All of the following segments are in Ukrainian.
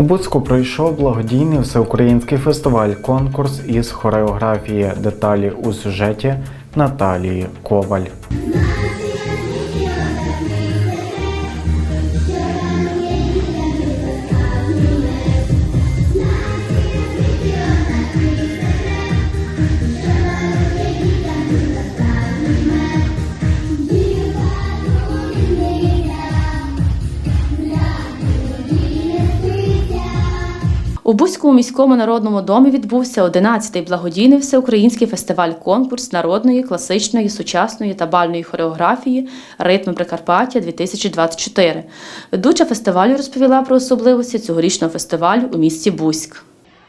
У Буцьку пройшов благодійний всеукраїнський фестиваль конкурс із хореографії. Деталі у сюжеті Наталії Коваль. У Бузькому міському народному домі відбувся 11-й благодійний всеукраїнський фестиваль-конкурс народної, класичної, сучасної та бальної хореографії Ритми Прикарпаття 2024. Ведуча фестивалю розповіла про особливості цьогорічного фестивалю у місті Бузьк.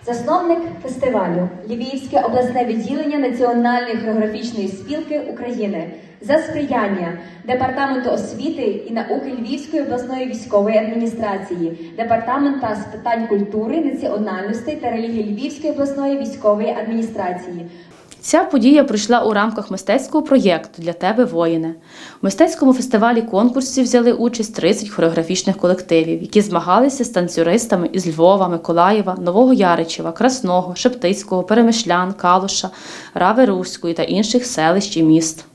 Засновник фестивалю Львівське обласне відділення Національної хореографічної спілки України за сприяння Департаменту освіти і науки Львівської обласної військової адміністрації, Департамента з питань культури, національностей та релігії Львівської обласної військової адміністрації. Ця подія пройшла у рамках мистецького проєкту Для тебе воїне. У мистецькому фестивалі конкурсі взяли участь 30 хореографічних колективів, які змагалися з танцюристами із Львова, Миколаєва, Нового Яричева, Красного, Шептицького, Перемишлян, Калуша, Рави Руської та інших селищ і міст.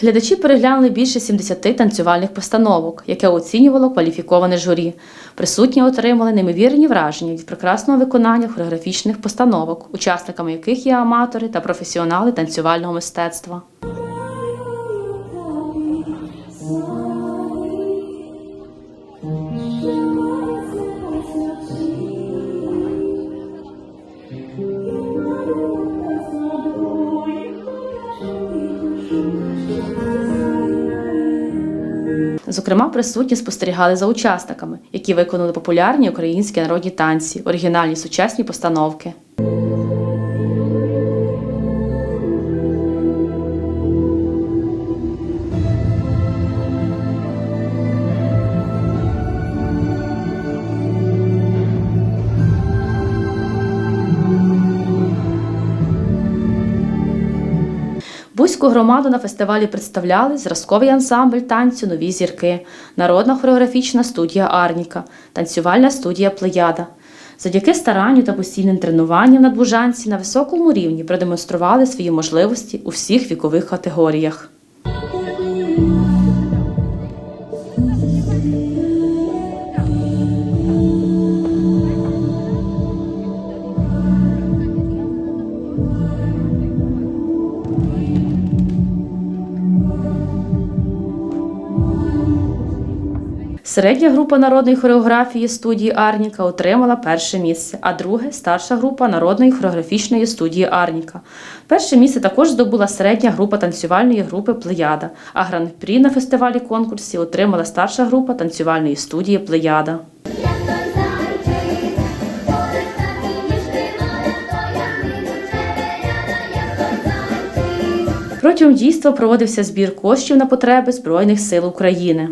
Глядачі переглянули більше 70 танцювальних постановок, яке оцінювало кваліфіковане журі. Присутні отримали неймовірні враження від прекрасного виконання хореографічних постановок, учасниками яких є аматори та професіонали танцювального мистецтва. Зокрема, присутні спостерігали за учасниками, які виконали популярні українські народні танці, оригінальні сучасні постановки. Бузьку громаду на фестивалі представляли зразковий ансамбль танцю Нові зірки, народна хореографічна студія Арніка, танцювальна студія Плеяда. Завдяки старанню та постійним тренуванням надбужанці на високому рівні продемонстрували свої можливості у всіх вікових категоріях. Середня група народної хореографії студії Арніка отримала перше місце, а друге старша група народної хореографічної студії Арніка. Перше місце також здобула середня група танцювальної групи Плеяда, а гран-прі на фестивалі конкурсі отримала старша група танцювальної студії Плеяда. Протягом дійства проводився збір коштів на потреби Збройних сил України.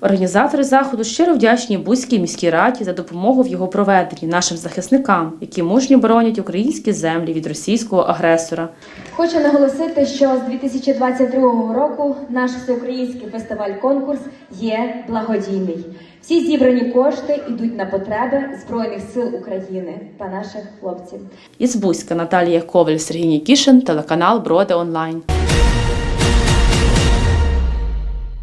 Організатори заходу щиро вдячні Бузькій міській раді за допомогу в його проведенні нашим захисникам, які мужньо боронять українські землі від російського агресора. Хочу наголосити, що з 2022 року наш всеукраїнський фестиваль-конкурс є благодійний. Всі зібрані кошти йдуть на потреби Збройних сил України та наших хлопців. Із Бузька Наталія Коваль, Сергій Нікішин, телеканал Броди Онлайн.